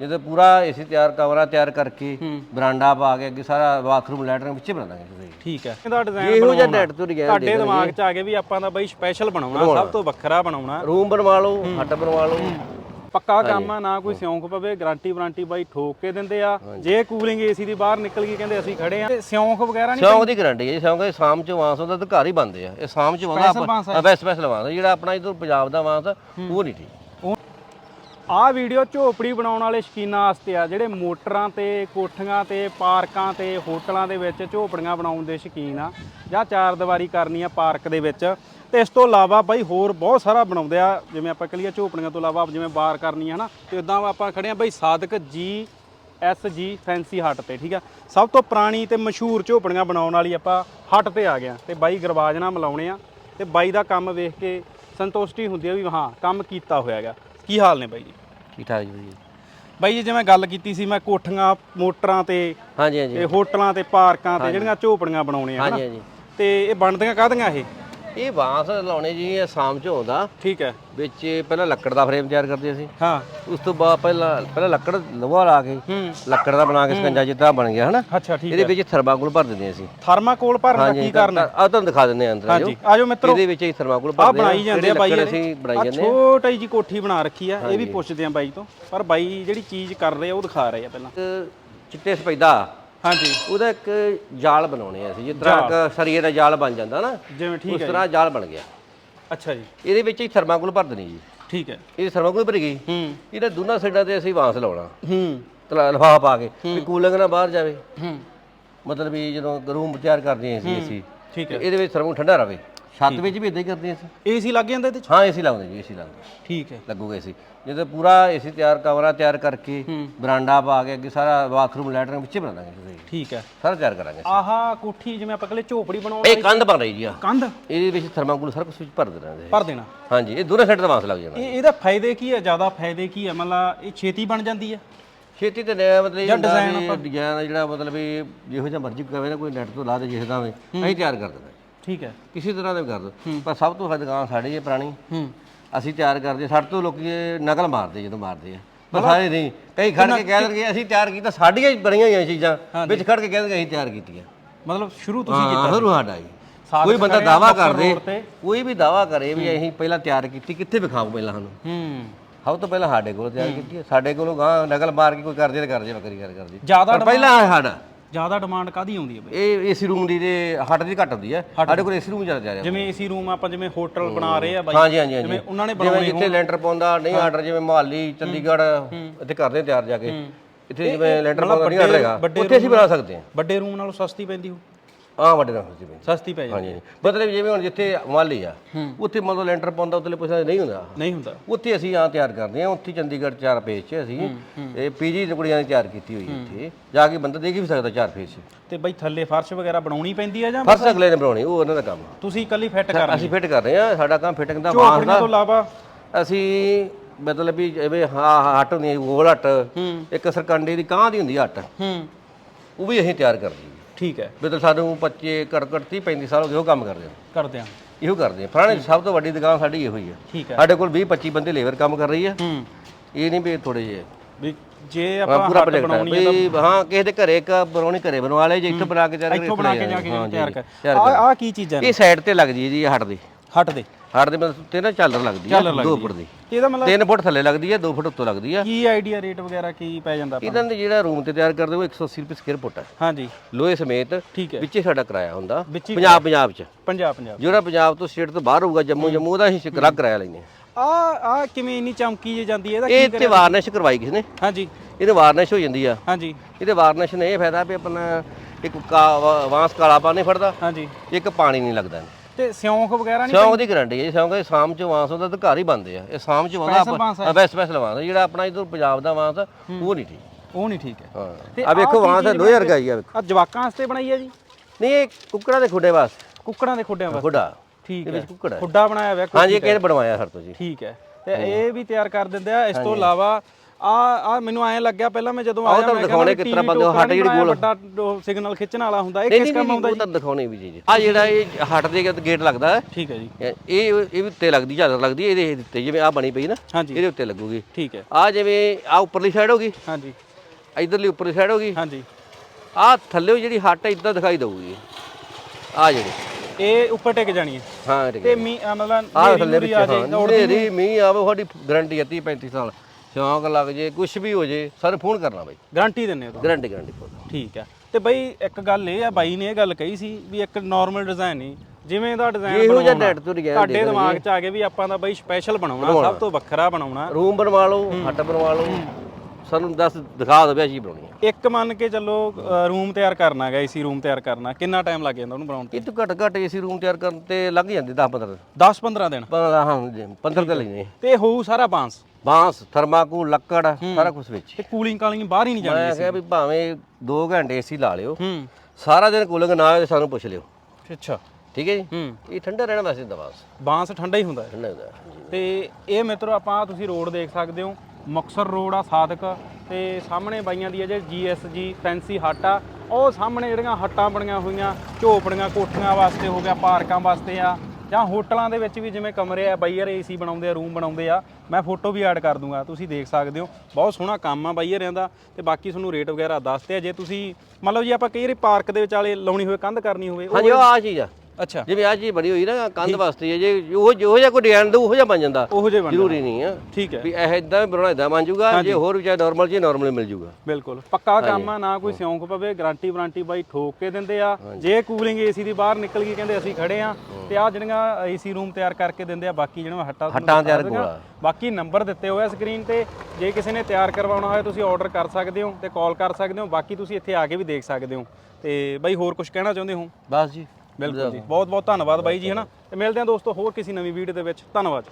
ਜਦੋਂ ਪੂਰਾ ਏਸੀ ਤਿਆਰ ਕਮਰਾ ਤਿਆਰ ਕਰਕੇ ਬਰਾਂਡਾ ਪਾ ਕੇ ਅੱਗੇ ਸਾਰਾ ਬਾਥਰੂਮ ਲੈਟਰਿੰਗ ਵਿੱਚੇ ਬਣਾ ਦਾਂਗੇ ਤੁਸੀਂ। ਠੀਕ ਹੈ। ਇਹਦਾ ਡਿਜ਼ਾਈਨ ਇਹੋ ਜਿਹਾ ਨੈਟ ਤੋਂ ਗਿਆ ਤੁਹਾਡੇ ਦਿਮਾਗ 'ਚ ਆ ਗਿਆ ਵੀ ਆਪਾਂ ਦਾ ਬਈ ਸਪੈਸ਼ਲ ਬਣਾਉਣਾ ਸਭ ਤੋਂ ਵੱਖਰਾ ਬਣਾਉਣਾ। ਰੂਮ ਬਣਵਾ ਲਓ ਹੱਟ ਬਣਵਾ ਲਓ। ਪੱਕਾ ਕੰਮ ਆ ਨਾ ਕੋਈ ਸਿਉਂਕ ਪਵੇ ਗਾਰੰਟੀ ਵਾਰੰਟੀ ਬਾਈ ਠੋਕ ਕੇ ਦਿੰਦੇ ਆ। ਜੇ ਕੂਲਿੰਗ ਏਸੀ ਦੀ ਬਾਹਰ ਨਿਕਲ ਗਈ ਕਹਿੰਦੇ ਅਸੀਂ ਖੜੇ ਆ। ਤੇ ਸਿਉਂਕ ਵਗੈਰਾ ਨਹੀਂ ਸ਼ੌਂਕ ਦੀ ਗਰੰਟੀ ਹੈ ਜੀ ਸ਼ੌਂਕ ਇਹ ਸ਼ਾਮ ਚ ਵਾਂਸ ਉਹਦਾ ਅਧਿਕਾਰ ਹੀ ਬੰਦੇ ਆ। ਇਹ ਸ਼ਾਮ ਚ ਵਾਂਦਾ ਆਪਾਂ ਸਪੈਸ਼ਲ ਵਾਂਸ ਜਿਹੜਾ ਆਪਣਾ ਇਧਰ ਪੰਜਾਬ ਦਾ ਵਾਂਸ ਉਹ ਨਹੀਂ ਠੀਕ। ਆਹ ਵੀਡੀਓ ਝੋਪੜੀ ਬਣਾਉਣ ਵਾਲੇ ਸ਼ਕੀਨਾਂ ਵਾਸਤੇ ਆ, ਜਿਹੜੇ ਮੋਟਰਾਂ ਤੇ, ਕੋਠੀਆਂ ਤੇ, ਪਾਰਕਾਂ ਤੇ, ਹੋਟਲਾਂ ਦੇ ਵਿੱਚ ਝੋਪੜੀਆਂ ਬਣਾਉਣ ਦੇ ਸ਼ਕੀਨ ਆ, ਜਾਂ ਚਾਰ ਦੀਵਾਰੀ ਕਰਨੀ ਆ ਪਾਰਕ ਦੇ ਵਿੱਚ। ਤੇ ਇਸ ਤੋਂ ਇਲਾਵਾ ਬਾਈ ਹੋਰ ਬਹੁਤ ਸਾਰਾ ਬਣਾਉਂਦੇ ਆ, ਜਿਵੇਂ ਆਪਾਂ ਕਹੀਏ ਝੋਪੜੀਆਂ ਤੋਂ ਇਲਾਵਾ ਜਿਵੇਂ ਬਾਰ ਕਰਨੀ ਆ, ਹਨਾ? ਤੇ ਉਦਾਂ ਆਪਾਂ ਖੜੇ ਆ ਬਾਈ ਸਾਦਕ ਜੀ ਐਸ ਜੀ ਫੈਂਸੀ ਹੱਟ ਤੇ, ਠੀਕ ਆ? ਸਭ ਤੋਂ ਪੁਰਾਣੀ ਤੇ ਮਸ਼ਹੂਰ ਝੋਪੜੀਆਂ ਬਣਾਉਣ ਵਾਲੀ ਆਪਾਂ ਹੱਟ ਤੇ ਆ ਗਏ ਆ, ਤੇ ਬਾਈ ਗਰਵਾਜ ਨਾਲ ਮਿਲਾਉਣੇ ਆ, ਤੇ ਬਾਈ ਦਾ ਕੰਮ ਵੇਖ ਕੇ ਸੰਤੁਸ਼ਟੀ ਹੁੰਦੀ ਆ ਵੀ ਹਾਂ, ਕੰਮ ਕੀਤਾ ਹੋਇਆ ਹੈਗਾ। ਕੀ ਹਾਲ ਨੇ ਬਾਈ ਜੀ? ਠੀਕ ਠਾਕ ਜੀ ਬਾਈ ਜੀ ਜਿਵੇਂ ਗੱਲ ਕੀਤੀ ਸੀ ਮੈਂ ਕੋਠੀਆਂ ਮੋਟਰਾਂ ਤੇ ਹਾਂਜੀ ਹਾਂਜੀ। ਤੇ ਹੋਟਲਾਂ ਤੇ ਪਾਰਕਾਂ ਤੇ ਜਿਹੜੀਆਂ ਝੋਪੜੀਆਂ ਬਣਾਉਣੀਆਂ ਹਾਂਜੀ ਹਨਾ? ਹਾਂਜੀ। ਤੇ ਇਹ ਬਣਦੀਆਂ ਕਾਹਦੀਆਂ ਇਹ? ਇਹ ਵਾਂਸ ਲਾਉਣੇ ਜੀ ਇਹ ਸ਼ਾਮ ਚ ਆਉਂਦਾ। ਠੀਕ ਹੈ। ਵਿੱਚ ਪਹਿਲਾਂ ਲੱਕੜ ਦਾ ਫਰੇਮ ਤਿਆਰ ਕਰਦੇ ਅਸੀਂ ਹਾਂ। ਉਸ ਤੋਂ ਬਾਅਦ ਪਹਿਲਾਂ ਪਹਿਲਾਂ ਲੱਕੜ ਲੋਹਾ ਲਾ ਕੇ ਲੱਕੜ ਦਾ ਬਣਾ ਕੇ ਸਕੰਜਾ ਜਿੱਦਾਂ ਬਣ ਗਿਆ ਹਨਾ? ਅੱਛਾ ਠੀਕ ਇਹਦੇ ਵਿੱਚ ਥਰਮਾਕੋਲ ਭਰ ਦਿੰਦੇ ਅਸੀਂ। ਥਰਮਾਕੋਲ ਭਰਨ ਦਾ ਕੀ ਕਰਨਾ ਆ ਤੁਹਾਨੂੰ ਦਿਖਾ ਦਿੰਦੇ ਆ ਅੰਦਰ ਹਾਂਜੀ। ਆਜੋ। ਮਿੱਤਰੋ। ਇਹਦੇ ਵਿੱਚ ਹੀ ਥਰਮਾਕੋਲ ਆ ਭਰਦੇ ਬਣਾਈ ਜਾਂਦੇ ਆ ਬਾਈ ਲੱਕੜ ਇਹਦੇ। ਅਸੀਂ ਬਣਾਈ ਜਾਂਦੇ ਆ ਛੋਟੀ ਜੀ ਕੋਠੀ ਬਣਾ ਰੱਖੀ ਆ ਇਹ ਵੀ ਪੁੱਛਦੇ ਆ ਬਾਈ ਤੋਂ। ਪਰ ਬਾਈ ਜਿਹੜੀ ਚੀਜ਼ ਕਰ ਰਹੇ ਆ ਉਹ ਦਿਖਾ ਰਹੇ ਆ ਪਹਿਲਾਂ। ਚਿੱਟੇ ਸਪੈਦਾ ਹਾਂਜੀ। ਉਹਦਾ ਇੱਕ ਜਾਲ ਬਣਾਉਣੇ ਆ ਅਸੀਂ ਜਿਸ ਤਰ੍ਹਾਂ ਇੱਕ ਸਰੀਏ ਦਾ ਜਾਲ ਬਣ ਜਾਂਦਾ ਨਾ ਜਿਵੇਂ ਉਸ ਠੀਕ ਹੈ ਤਰ੍ਹਾਂ ਜਾਲ ਬਣ ਗਿਆ। ਅੱਛਾ ਜੀ। ਇਹਦੇ ਵਿੱਚ ਹੀ ਥਰਮਾਕੋਲ ਭਰ ਦੇਣੀ ਜੀ। ਠੀਕ ਹੈ। ਇਹ ਥਰਮਾਕੋਲ ਭਰ ਗਈ। ਹੂੰ। ਇਹਦੇ ਦੋਨਾਂ ਸਾਈਡਾਂ ਤੇ ਅਸੀਂ ਵਾਂਸ ਲਾਉਣਾ। ਹੂੰ। ਤਲਾ ਲਫਾਫਾ ਪਾ ਕੇ ਵੀ ਕੂਲਿੰਗ ਨਾ ਬਾਹਰ ਜਾਵੇ। ਹੂੰ। ਮਤਲਬ ਵੀ ਜਦੋਂ ਰੂਮ ਤਿਆਰ ਕਰਦੇ ਹਾਂ ਅਸੀਂ ਅਸੀਂ ਠੀਕ ਤੇ ਇਹਦੇ ਵਿੱਚ ਥਰਮੋ ਠੰਡਾ ਰਵੇ। ਛੱਤ ਵਿੱਚ ਵੀ ਇਦਾਂ ਹੀ ਕਰਦੇ ਅਸੀਂ। ਏਸੀ ਲੱਗ ਜਾਂਦਾ ਇਹਦੇ ਚ? ਹਾਂ ਏਸੀ ਲਾਉਂਦੇ ਜੀ ਏਸੀ ਲਾਉਂਦੇ ਠੀਕ ਹੈ। ਲੱਗੂਗਾ ਏਸੀ ਜਦੋਂ ਪੂਰਾ ਏਸੀ ਤਿਆਰ ਕਮਰਾ ਤਿਆਰ ਕਰਕੇ ਬਰਾਂਡਾ ਪਾ ਕੇ ਅੱਗੇ ਸਾਰਾ ਬਾਥਰੂਮ ਲੈਟਰਿੰਗ ਵਿੱਚੇ ਬਣਾ ਦਾਂਗੇ ਤੁਸੀਂ ਠੀਕ ਹੈ। ਸਾਰਾ ਤਿਆਰ ਕਰਾਂਗੇ ਆਹਾ ਕੋਠੀ ਜਿਵੇਂ ਆਪਾਂ ਕਹਿੰਦੇ ਝੋਪੜੀ ਬਣਾਉਣ ਇਹ ਕੰਧ ਬਣ ਰਹੀ ਜੀ ਆ ਕੰਧ? ਇਹਦੇ ਵਿੱਚ ਥਰਮਾਕੋਲ ਸਾਰਾ ਕੁਝ ਵਿੱਚ ਭਰ ਦੇਣਾ ਇਹਦੇ। ਭਰ ਦੇਣਾ? ਹਾਂਜੀ ਇਹ ਦੋਨੇ ਸਾਈਡ ਤੋਂ ਵਾਂਸ ਲੱਗ ਜਾਣਾ। ਇਹ ਇਹਦਾ ਫਾਇਦੇ ਕੀ ਹੈ? ਜ਼ਿਆਦਾ ਫਾਇਦੇ ਕੀ ਹੈ? ਮਤਲਬ ਇਹ ਛੇਤੀ ਬਣ ਜਾਂਦੀ ਹੈ? ਛੇਤੀ ਤੇ ਲੈ ਮਤਲਬ ਇਹ ਡਿਜ਼ਾਈਨ ਜਿਹੜਾ ਮਤਲਬ ਵੀ ਜਿਹੋ ਜਿਹਾ ਮਰਜ਼ੀ ਕਵੇ ਨਾ ਕੋਈ ਨੈਟ ਤੋਂ ਲਾ ਦੇ ਜਿਸ ਦਾ ਵੀ ਅਸੀਂ ਤਿਆਰ ਕਰ ਦਿੰਦੇ ਠੀਕ ਹੈ। ਕਿਸੇ ਤਰ੍ਹਾਂ ਦਾ ਵੀ ਕਰ ਦੋ। ਪਰ ਸਭ ਤੋਂ ਵੱਧ ਦੁਕਾਨ ਸਾਡੀ ਹੈ ਪੁਰਾਣੀ। ਹੂੰ। ਅਸੀਂ ਤਿਆਰ ਕਰਦੇ ਸਾਡੇ ਤੋਂ ਲੋਕੀ ਇਹ ਨਕਲ ਮਾਰਦੇ ਜਦੋਂ ਮਾਰਦੇ ਆ। ਪਰ ਸਾਰੇ ਨਹੀਂ। ਕਈ ਖੜ ਕੇ ਕਹਿ ਦੇਣਗੇ ਅਸੀਂ ਤਿਆਰ ਕੀਤਾ ਸਾਡੀਆਂ ਹੀ ਬਣੀਆਂ ਹੋਈਆਂ ਚੀਜ਼ਾਂ। ਵਿੱਚ ਖੜ ਕੇ ਕਹਿੰਦੇ ਅਸੀਂ ਤਿਆਰ ਕੀਤੀਆਂ। ਮਤਲਬ ਸ਼ੁਰੂ ਤੁਸੀਂ ਹਾਂ ਹਰੂ ਸਾਡਾ ਸਾਬਤ ਕੋਈ ਬੰਦਾ ਦਾਵਾ ਕਰਦੇ। ਕੋਈ ਵੀ ਦਾਵਾ ਕਰੇ ਵੀ ਅਸੀਂ ਪਹਿਲਾਂ ਤਿਆਰ ਕੀਤੀ ਕਿੱਥੇ ਵਿਖਾਓ ਪਹਿਲਾਂ ਸਾਨੂੰ? ਹੂੰ। ਸਭ ਤੋਂ ਪਹਿਲਾਂ ਸਾਡੇ ਕੋਲ ਤਿਆਰ ਕੀਤੀ ਹੈ। ਸਾਡੇ ਕੋਲੋਂ ਗਾਂ ਨਕਲ ਮਾਰ ਕੇ ਕੋਈ ਕਰਦੇ ਤੇ ਕਰ ਜੇ ਬੱਕਰੀ ਕਰ ਕਰਦੀ। ਜ਼ਿਆਦਾ ਪਹਿਲਾਂ ਸਾਡਾ। ਜ਼ਿਆਦਾ ਡਿਮਾਂਡ ਕਾਦੀ ਆਉਂਦੀ ਹੈ ਬਈ? ਇਹ ਏਸੀ ਰੂਮ ਦੀ ਤੇ ਹੱਟ ਦੀ ਘੱਟ ਹੁੰਦੀ ਹੈ। ਸਾਡੇ ਕੋਲ ਏਸੀ ਰੂਮ ਜ਼ਿਆਦਾ ਹੈ ਜਿਵੇਂ ਏਸੀ ਰੂਮ ਆਪਾਂ ਜਿਵੇਂ ਹੋਟਲ ਬਣਾ ਰਹੇ ਆ ਬਾਈ ਹਾਂਜੀ ਹਾਂਜੀ ਜਿਵੇਂ ਉਹਨਾਂ ਨੇ ਜਿਵੇਂ ਜਿੱਥੇ ਲੈਂਟਰ ਪਾਉਂਦਾ ਨਹੀਂ ਆਰਡਰ ਜਿਵੇਂ ਮੁਹਾਲੀ ਚੰਡੀਗੜ੍ਹ ਇੱਥੇ ਕਰਦੇ ਤਿਆਰ ਜਾ ਕੇ। ਇੱਥੇ ਜਿਵੇਂ ਲੈਂਟਰ ਪਾਉਂਦਾ ਨਹੀਂ ਆਰਡਰ ਹੈਗਾ। ਉੱਥੇ ਅਸੀਂ ਬਣਾ ਸਕਦੇ ਹਾਂ। ਵੱਡੇ ਰੂਮ ਨਾਲੋਂ ਸਸਤੀ ਪੈਂਦੀ ਹੋ ਆਹ ਵੱਡੇ ਨਾਲ ਸਸਤੀ ਪੈਂਦੀ ਸਸਤੀ ਪੈ ਜਾਂਦੀ ਹਾਂਜੀ ਹਾਂਜੀ। ਮਤਲਬ ਜਿਵੇਂ ਹੁਣ ਜਿੱਥੇ ਮੁਹਾਲੀ ਆ ਉੱਥੇ ਮਤਲਬ ਲੈਂਟਰ ਪਾਉਂਦਾ ਉੱਥੇ ਪੁੱਛਦਾ ਨਹੀਂ ਹੁੰਦਾ। ਨਹੀਂ ਹੁੰਦਾ। ਉੱਥੇ ਅਸੀਂ ਆ ਤਿਆਰ ਕਰਦੇ ਹਾਂ ਉੱਥੇ ਚੰਡੀਗੜ੍ਹ ਚਾਰ ਪੇਜ 'ਚ ਅਸੀਂ ਇਹ ਪੀਜੀ ਦੀ ਕੁੜੀਆਂ ਨੇ ਤਿਆਰ ਕੀਤੀ ਹੋਈ ਹੈ ਇੱਥੇ। ਜਾ ਕੇ ਬੰਦਾ ਦੇਖ ਵੀ ਸਕਦਾ ਚਾਰ ਪੇਜ 'ਚ। ਤੇ ਬਈ ਥੱਲੇ ਫਰਸ਼ ਵਗੈਰਾ ਬਣਾਉਣੀ ਪੈਂਦੀ ਹੈ ਜਾਂ ਫਰਸ ਅਗਲੇ ਨੇ ਬਣਾਉਣੀ ਉਹ ਉਹਨਾਂ ਦਾ ਕੰਮ ਆ। ਤੁਸੀਂ ਇਕੱਲੀ ਫਿੱਟ ਕਰ ਅਸੀਂ ਫਿੱਟ ਕਰ ਰਹੇ ਹਾਂ ਸਾਡਾ ਕੰਮ ਫਿਟਿੰਗ ਦਾ ਬਾਂਸ ਝੋਪੜੀਆਂ ਤੋਂ ਇਲਾਵਾ? ਅਸੀਂ ਮਤਲਬ ਵੀ ਜਿਵੇਂ ਹਾਂ ਹੱਟ ਹੁੰਦੀ ਹੈ ਗੋਲ ਹੱਟ ਇੱਕ ਸਰਕੰਡੇ ਦੀ ਕਾਂ ਦੀ ਹੁੰਦੀ ਆ ਹੱਟ ਹੂੰ। ਉਹ ਵੀ ਅਸੀਂ ਤਿਆਰ ਕਰਦੇ ਹਾਂ ਠੀਕ ਹੈ। ਮਤਲਬ ਸਾਨੂੰ 25 ਘੱਟ ਘੱਟ 30 35 ਸਾਲ ਹੋ ਗਏ ਉਹ ਕੰਮ ਕਰਦੇ ਹਾਂ ਕਰਦੇ ਆ। ਇਹੋ ਕਰਦੇ ਹਾਂ ਪੁਰਾਣੇ ਸਭ ਤੋਂ ਵੱਡੀ ਦੁਕਾਨ ਸਾਡੀ ਇਹੋ ਹੀ ਠੀਕ ਹੈ। ਸਾਡੇ ਕੋਲ 20 25 ਬੰਦੇ ਲੇਬਰ ਕੰਮ ਕਰ ਰਹੀ ਹੂੰ। ਇਹ ਨਹੀਂ ਵੀ ਥੋੜੇ ਜਿਹੇ। ਵੀ ਜੇ ਆਪਾਂ ਪੂਰਾ ਹੱਟ ਪ੍ਰੋਜੈਕਟ ਬਣਾਉਣੀ ਹੈ ਵੀ ਹਾਂ ਕਿਸੇ ਦੇ ਘਰੇ ਇੱਕ ਬਣਾਉਣੀ ਘਰੇ ਬਣਵਾ ਲਏ ਜੇ ਇੱਥੋਂ ਬਣਾ ਕੇ ਤਿਆਰ ਇੱਥੋਂ ਬਣਾ ਕੇ ਜਾ ਕੇ ਤਿਆਰ ਕਰ। ਆ ਆ ਕੀ ਚੀਜ਼ਾਂ ਨੇ? ਇਹ ਸਾਈਡ ਤੇ ਲੱਗਦੀ ਹੈ ਜੀ ਇਹ ਹੱਟ ਦੀ। ਹੱਟ ਦੇ। ਹੱਟ ਦੇ ਮਤਲਬ ਤੇ ਨਾ ਝਾਲਰ ਲੱਗਦੀ ਹੈ 2 ਫੁੱਟ ਦੀ। ਇਹਦਾ ਮਤਲਬ 3 ਫੁੱਟ ਥੱਲੇ ਲੱਗਦੀ ਹੈ 2 ਫੁੱਟ ਉੱਤੋਂ ਲੱਗਦੀ ਹੈ ਕੀ ਆਈਡੀਆ ਰੇਟ ਵਗੈਰਾ ਕੀ ਪੈ ਜਾਂਦਾ ਆਪਾਂ ਇਹਨਾਂ ਦੇ ਜਿਹੜਾ ਰੂਮ ਤੇ ਤਿਆਰ ਕਰਦੇ ਉਹ 180 ਰੁਪਏ ਸਕੁਅਰ ਫੁੱਟ ਹੈ ਹਾਂਜੀ। ਲੋਹੇ ਸਮੇਤ ਠੀਕ ਹੈ। ਵਿੱਚੇ ਸਾਡਾ ਕਿਰਾਇਆ ਹੁੰਦਾ। ਵਿੱਚ ਹੀ ਪੰਜਾਬ ਪੰਜਾਬ ਚ। ਪੰਜਾਬ ਪੰਜਾਬ। ਜਿਹੜਾ ਪੰਜਾਬ ਤੋਂ ਸਟੇਟ ਤੋਂ ਬਾਹਰ ਹੋਊਗਾ ਜੰਮੂ ਜੰਮੂ ਉਹਦਾ ਅਸੀਂ ਕਿਰਾਇਆ ਕਿਰਾਇਆ ਲੈਂਦੇ ਆ ਆ ਕਿਵੇਂ ਇੰਨੀ ਚਮਕੀ ਜੇ ਜਾਂਦੀ ਹੈ ਇਹਦਾ ਇਹ ਤੇ ਵਾਰਨਿਸ਼ ਕਰਵਾਈ ਕਿਸ ਨੇ। ਹਾਂਜੀ। ਇਹਦੇ ਵਾਰਨਿਸ਼ ਹੋ ਜਾਂਦੀ ਆ। ਹਾਂਜੀ। ਇਹਦੇ ਵਾਰਨਿਸ਼ ਨੇ ਇਹ ਫਾਇਦਾ ਵੀ ਆਪਣਾ ਇੱਕ ਕਾ- ਵਾ- ਵਾਂਸ ਕਾਲਾ ਪਾ ਨਹੀਂ ਫੜਦਾ। ਹਾਂਜੀ। ਇੱਕ ਪਾਣੀ ਨਹੀਂ ਲੱਗਦਾ। ਤੇ ਸਿਉਂਖ ਵਗੈਰਾ ਨਹੀਂ ਸ਼ੌਂਕ ਦੀ ਗਰੰਟੀ ਹੈ ਜੀ ਸ਼ੌਂਕ ਇਹ ਸ਼ਾਮ ਚ ਵਾਂਸ ਉਹਦਾ ਅਧਿਕਾਰ ਹੀ ਬੰਦੇ ਆ। ਇਹ ਸ਼ਾਮ ਚ ਵਾਂਦਾ Special ਵਾਂਸ ਆਪਾਂ ਬੈਸਟ ਸਪੈਸ਼ਲ ਵਾਂਸ ਜਿਹੜਾ ਆਪਣਾ ਇਧਰ ਪੰਜਾਬ ਦਾ ਵਾਂਸ ਆ, ਉਹ ਨਹੀਂ ਠੀਕ। ਉਹ ਨਹੀਂ ਠੀਕ ਹੈ। ਹਾਂ। ਤੇ ਆ ਵੇਖੋ ਵਾਂਸ ਲੋਹੇ ਵਰਗਾ ਹੀ ਆ ਵੇਖੋ। ਆ? ਜਵਾਕਾਂ ਵਾਸਤੇ ਬਣਾਈ ਹੈ ਜੀ? ਨਹੀਂ ਇਹ ਕੁੱਕੜਾਂ ਦੇ ਖੁੱਡੇ ਵਾਸਤੇ ਕੁੱਕੜਾਂ ਦੇ ਖੁੱਡਿਆਂ ਵਾਸਤੇ? ਖੁੱਡਾ। ਠੀਕ ਇਹ ਹੈ। ਵਿੱਚ ਕੁੱਕੜ ਹੈ। ਖੁੱਡਾ ਬਣਾਇਆ ਹੋਇਆ ਹਾਂਜੀ ਇਹ ਕਿਹਨੇ ਬਣਵਾਇਆ ਸਰ ਤੋਂ ਜੀ। ਠੀਕ ਹੈ। ਤੇ ਇਹ ਵੀ ਤਿਆਰ ਕਰ ਦਿੰਦੇ ਆ। ਇਸ ਤੋਂ ਇਲਾਵਾ ਆ ਆ ਮੈਨੂੰ ਐਂ ਲੱਗਿਆ ਪਹਿਲਾਂ ਮੈਂ ਜਦੋਂ ਆਇਆ ਮੈਂ ਦਿਖਾਉਣੇ ਕਿਸ ਤਰ੍ਹਾਂ ਬੰਦੇ ਹੱਟ ਜਿਹੜੀ ਗੋਲ ਵੱਡਾ ਸਿਗਨਲ ਖਿੱਚਣ ਵਾਲਾ ਹੁੰਦਾ ਇਹ ਕਿਸ ਕੰਮ ਆਉਂਦਾ ਉਹ ਜੀ। ਤਾਂ ਦਿਖਾਉਣੇ ਵੀ ਚੀਜ਼ ਆ ਜਿਹੜਾ ਇਹ ਹੱਟ ਦੇ ਗੇਟ ਲੱਗਦਾ ਹੈ, ਠੀਕ ਹੈ ਜੀ। ਇਹ ਇਹ ਵੀ ਉੱਤੇ ਲੱਗਦੀ ਝਾਲਰ ਲੱਗਦੀ ਇਹਦੇ ਉੱਤੇ ਜਿਵੇਂ ਆ ਬਣੀ ਪਈ ਨਾ ਇਹਦੇ ਉੱਤੇ ਲੱਗੂਗੀ। ਠੀਕ ਹੈ। ਆ ਜਿਵੇਂ ਆ ਉੱਪਰਲੀ ਸਾਈਡ ਹੋ ਗਈ। ਹਾਂਜੀ। ਇਧਰਲੀ ਉੱਪਰਲੀ ਸਾਈਡ ਹੋ ਗਈ। ਹਾਂਜੀ। ਆ ਥੱਲੇ ਜਿਹੜੀ ਹੱਟ ਇਦਾਂ ਦਿਖਾਈ ਦਊਗੀ। ਆ ਜਿਹੜੀ। ਇਹ ਉੱਪਰ ਟਿਕ ਜਾਣੀ ਹੈ। ਹਾਂ ਤੇ ਮੀ ਮਤਲਬ ਆ ਥੱਲੇ ਜੇ ਮੀਂਹ ਆਵੇ ਤੁਹਾਡੀ ਗਾਰੰਟੀ ਹੈ 30 35 ਸਾਲ। ਸ਼ੌਂਕ ਲੱਗ ਜੇ ਕੁਝ ਵੀ ਹੋ ਜੇ ਸਰ ਫੋਨ ਕਰਨਾ ਬਾਈ। ਗਾਰੰਟੀ ਦਿੰਨੇ ਹੋ ਗਾਰੰਟੀ ਗਾਰੰਟੀ ਠੀਕ ਹੈ। ਤੇ ਬਈ ਇੱਕ ਗੱਲ ਇਹ ਆ ਬਾਈ ਨੇ ਇਹ ਗੱਲ ਕਹੀ ਸੀ ਵੀ ਇੱਕ ਨਾਰਮਲ ਡਿਜ਼ਾਈਨ ਨਹੀਂ। ਜਿਵੇਂ ਦਾ ਡਿਜ਼ਾਈਨ ਇਹੋ ਜਿਹਾ ਨੈਟ ਤੋਂ ਗਿਆ ਤੁਹਾਡੇ ਦਿਮਾਗ 'ਚ ਆ ਗਿਆ ਵੀ ਆਪਾਂ ਦਾ ਬਈ ਸਪੈਸ਼ਲ ਬਣਾਉਣਾ ਸਭ ਤੋਂ ਵੱਖਰਾ ਬਣਾਉਣਾ। ਰੂਮ ਬਣਵਾ ਲਓ ਹੱਟ ਬਣਵਾ ਲਓ। ਸਾਨੂੰ ਦੱਸ ਦਿਖਾ ਦਿਓ ਵੀ ਅਸੀਂ ਬਣਾਉਣੀ ਹੈ ਇੱਕ ਮੰਨ ਕੇ ਚੱਲੋ ਰੂਮ ਤਿਆਰ ਕਰਨਾ ਹੈਗਾ ਏਸੀ ਰੂਮ ਤਿਆਰ ਕਰਨਾ ਕਿੰਨਾ ਟਾਈਮ ਲੱਗ ਜਾਂਦਾ ਉਹਨੂੰ ਬਣਾਉਣ ਤੇ? ਇਹ ਤੋਂ ਘੱਟ ਘੱਟ ਏਸੀ ਰੂਮ ਤਿਆਰ ਕਰਨ ਤੇ ਲੱਗ ਜਾਂਦੇ 10 15 10 15 ਦਿਨ? 15 ਹਾਂ 15 ਤੇ ਲੈਣੇ ਤੇ ਹੋਊ ਸਾਰਾ ਬਾਂਸ? ਬਾਂਸ ਥਰਮਾਕੂ ਲੱਕੜ ਸਾਰਾ ਕੁਝ ਵਿੱਚ। ਤੇ ਕੂਲਿੰਗ ਕਾਲਿੰਗ ਬਾਹਰ ਹੀ ਨਹੀਂ ਜਾਣੀ ਮੈਂ ਕਿਹਾ ਵੀ ਭਾਵੇਂ 2 ਘੰਟੇ ਏਸੀ ਲਾ ਲਿਓ ਸਾਰਾ ਦਿਨ ਕੂਲਿੰਗ ਨਾ ਹੋਵੇ ਸਾਨੂੰ ਪੁੱਛ ਲਿਓ। ਅੱਛਾ। ਠੀਕ ਹੈ ਜੀ? ਹੂੰ। ਇਹ ਠੰਡਾ ਰਹਿਣਾ ਵੈਸੇ ਦਵਾਸ ਬਾਂਸ। ਠੰਡਾ ਹੀ ਹੁੰਦਾ ਹੈ। ਠੰਡਾ ਹੁੰਦਾ ਤੇ ਇਹ ਮਿੱਤਰੋ ਆਪਾਂ ਤੁਸੀਂ ਰੋਡ ਦੇਖ ਸਕਦੇ ਹੋ। ਮੁਕਸਰ ਰੋਡ ਆ, ਸਾਦਕ। ਤੇ ਸਾਹਮਣੇ ਬਾਈਆਂ ਦੀ ਹੈ ਜੇ ਜੀਐਸਜੀ ਫੈਂਸੀ ਹੱਟ ਆ। ਉਹ ਸਾਹਮਣੇ ਜਿਹੜੀਆਂ ਹੱਟਾਂ ਬਣੀਆਂ ਹੋਈਆਂ, ਝੋਪੜੀਆਂ, ਕੋਠੀਆਂ ਵਾਸਤੇ ਹੋ ਗਿਆ, ਪਾਰਕਾਂ ਵਾਸਤੇ ਆ। ਜਾਂ ਹੋਟਲਾਂ ਦੇ ਵਿੱਚ ਵੀ ਜਿਵੇਂ ਕਮਰੇ ਆ ਬਾਈਅਰ ਏਸੀ ਬਣਾਉਂਦੇ ਆ, ਰੂਮ ਬਣਾਉਂਦੇ ਆ। ਮੈਂ ਫੋਟੋ ਵੀ ਐਡ ਕਰ ਦੂੰਗਾ, ਤੁਸੀਂ ਦੇਖ ਸਕਦੇ ਹੋ। ਬਹੁਤ ਸੋਹਣਾ ਕੰਮ ਆ ਬਾਈਅਰਿਆਂ ਦਾ। ਤੇ ਬਾਕੀ ਤੁਹਾਨੂੰ ਰੇਟ ਵਗੈਰਾ ਦੱਸਦੇ ਆ। ਜੇ ਤੁਸੀਂ, ਮਤਲਬ ਜੀ ਆਪਾਂ ਕਈ ਵਾਰੀ ਪਾਰਕ ਦੇ ਵਿਚਾਲੇ ਲਾਉਣੀ ਹੋਵੇ, ਕੰਧ ਕਰਨੀ ਹੋਵੇ, ਉਹ ਹਾਂਜੀ, ਉਹ ਆ ਚੀਜ਼ ਆ। ਅੱਛਾ। ਜਿਵੇਂ ਆ ਚੀਜ਼ ਬਣੀ ਹੋਈ ਨਾ ਕੰਧ ਵਾਸਤੇ ਹੈ, ਜੇ ਉਹ ਜਿਹੋ ਜਿਹਾ ਕੋਈ ਡਿਜ਼ਾਈਨ ਦੋ ਉਹੋ ਜਿਹਾ ਬਣ ਜਾਂਦਾ। ਉਹੋ ਜਿਹੇ ਬਣ ਜ਼ਰੂਰੀ ਨਹੀਂ ਆ। ਠੀਕ ਹੈ। ਵੀ ਇਹ ਇਦਾਂ ਬਣਾਉਣਾ ਇਦਾਂ ਬਣ ਜਾਊਗਾ ਜੇ ਹੋਰ ਵੀ ਚਾਹੇ ਨਾਰਮਲ ਜੀ ਨਾਰਮਲ ਮਿਲ ਜਾਊਗਾ। ਬਿਲਕੁਲ। ਪੱਕਾ ਕੰਮ ਆ ਨਾ ਕੋਈ ਸਿਉਂਕ ਪਵੇ ਗਾਰੰਟੀ ਵਾਰੰਟੀ ਬਾਈ ਠੋਕ ਕੇ ਦਿੰਦੇ ਆ। ਜੇ ਕੂਲਿੰਗ ਏਸੀ ਦੀ ਬਾਹਰ ਨਿਕਲ ਗਈ ਕਹਿੰਦੇ ਅਸੀਂ ਖੜੇ ਆ ਤੇ ਆ ਜਿਹੜੀਆਂ ਏਸੀ ਰੂਮ ਤਿਆਰ ਕਰਕੇ ਦਿੰਦੇ ਆ ਬਾਕੀ ਜਿਹੜੀਆਂ ਹੱਟਾਂ ਹੱਟਾਂ ਤਿਆਰ। ਗੋਲਾ। ਬਾਕੀ ਨੰਬਰ ਦਿੱਤੇ ਹੋਏ ਆ ਸਕਰੀਨ ਤੇ। ਜੇ ਕਿਸੇ ਨੇ ਤਿਆਰ ਕਰਵਾਉਣਾ ਹੋਵੇ ਤੁਸੀਂ ਆਰਡਰ ਕਰ ਸਕਦੇ ਹੋ ਤੇ ਕਾਲ ਕਰ ਸਕਦੇ ਹੋ। ਬਾਕੀ ਤੁਸੀਂ ਇੱਥੇ ਆ ਕੇ ਵੀ ਦੇਖ ਸਕਦੇ ਹੋ। ਤੇ ਬਾਈ ਹੋਰ ਕੁਝ ਕਹਿਣਾ ਚਾਹੁੰਦੇ ਹੋ? ਬਸ ਜੀ। ਬਿਲਕੁਲ ਜੀ। ਬਹੁਤ ਬਹੁਤ ਧੰਨਵਾਦ ਬਾਈ ਜੀ ਹਨਾ? ਤੇ ਮਿਲਦੇ ਹਾਂ ਦੋਸਤੋ ਹੋਰ ਕਿਸੇ ਨਵੀਂ ਵੀਡੀਓ ਦੇ ਵਿੱਚ। ਧੰਨਵਾਦ।